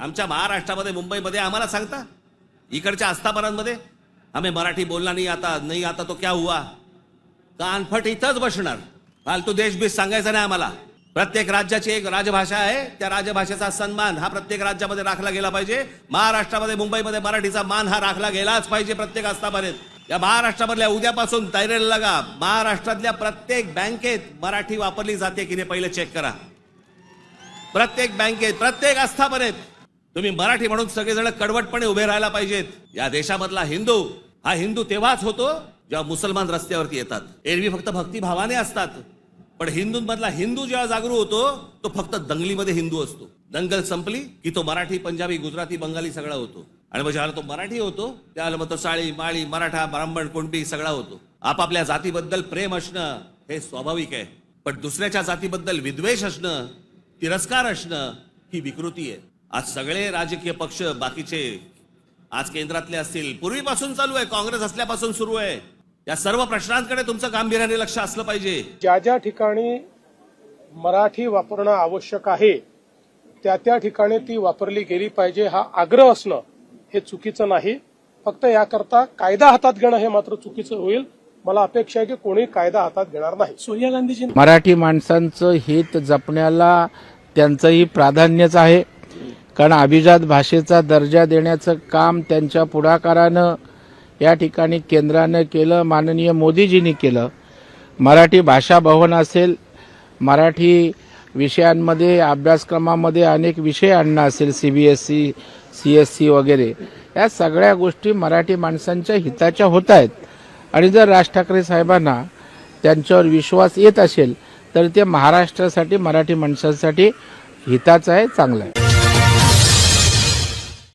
आमच्या महाराष्ट्रामध्ये मुंबईमध्ये आम्हाला सांगता? इकडच्या आस्थापनांमध्ये? आम्ही मराठी बोलला नाही आता नाही आता तो क्या हुआ? कानफट इथंच बसणार. फालतू देशबीस सांगायचं नाही आम्हाला. प्रत्येक राज्याची एक राजभाषा आहे. त्या राजभाषेचा सन्मान हा प्रत्येक राज्यामध्ये राखला गेला पाहिजे. महाराष्ट्रामध्ये मुंबईमध्ये मराठीचा मान हा राखला गेलाच पाहिजे प्रत्येक आस्थापनेत. या महाराष्ट्रामधल्या उद्यापासून तैरेला लागा. महाराष्ट्रातल्या प्रत्येक बँकेत मराठी वापरली जाते की नाही पहिले चेक करा. प्रत्येक बँकेत प्रत्येक आस्थापनेत. तुम्ही मराठी म्हणून सगळेजण कडवटपणे उभे राहायला पाहिजेत. या देशामधला हिंदू हा हिंदू तेव्हाच होतो जेव्हा मुसलमान रस्त्यावरती येतात. एरवी फक्त भक्तिभावाने असतात. पण हिंदूंमधला हिंदू जेव्हा जागरूक होतो तो फक्त दंगलीमध्ये हिंदू असतो. दंगल संपली की तो मराठी पंजाबी गुजराती बंगाली सगळा होतो. आणि मग ज्यावेळेला तो मराठी होतो त्यावेळेला मग तो साळी माळी मराठा ब्राह्मण कुणबी सगळा होतो. आपापल्या जातीबद्दल प्रेम असणं हे स्वाभाविक आहे. पण दुसऱ्याच्या जातीबद्दल विद्वेष असणं तिरस्कार असणं ही विकृती आहे. आज सगळे राजकीय पक्ष बाकीचे आज केंद्रातले असतील. पूर्वीपासून चालू आहे. काँग्रेस असल्यापासून सुरू आहे. या सर्व प्रश्नांकडे तुमचं गांभीर्याने लक्ष असलं पाहिजे. ज्या ज्या ठिकाणी मराठी वापरणं आवश्यक आहे त्या त्या ठिकाणी ती वापरली गेली पाहिजे हा आग्रह असणं हे चुकीचं नाही. फक्त याकरता कायदा हातात घेणं हे मात्र चुकीचं होईल. मला अपेक्षा आहे की कोणी कायदा हातात घेणार नाही. सोनिया गांधीजी मराठी माणसांचं हित जपण्याला त्यांचंही प्राधान्यच आहे. कारण अभिजात भाषेचा दर्जा देण्याचं काम त्यांच्या पुढाकारानं या ठिकाणी केंद्रानं केलं माननीय मोदीजींनी केलं. मराठी भाषा भवन असेल मराठी विषयांमध्ये अभ्यासक्रमामध्ये अनेक विषय आणणं असेल C B S C C S C वगैरे. या सगळ्या गोष्टी मराठी माणसांच्या हिताच्या होत आहेत आणि जर राज ठाकरे साहेबांना त्यांच्यावर विश्वास येत असेल तर ते महाराष्ट्रासाठी मराठी माणसांसाठी हिताचं आहे चांगलं आहे.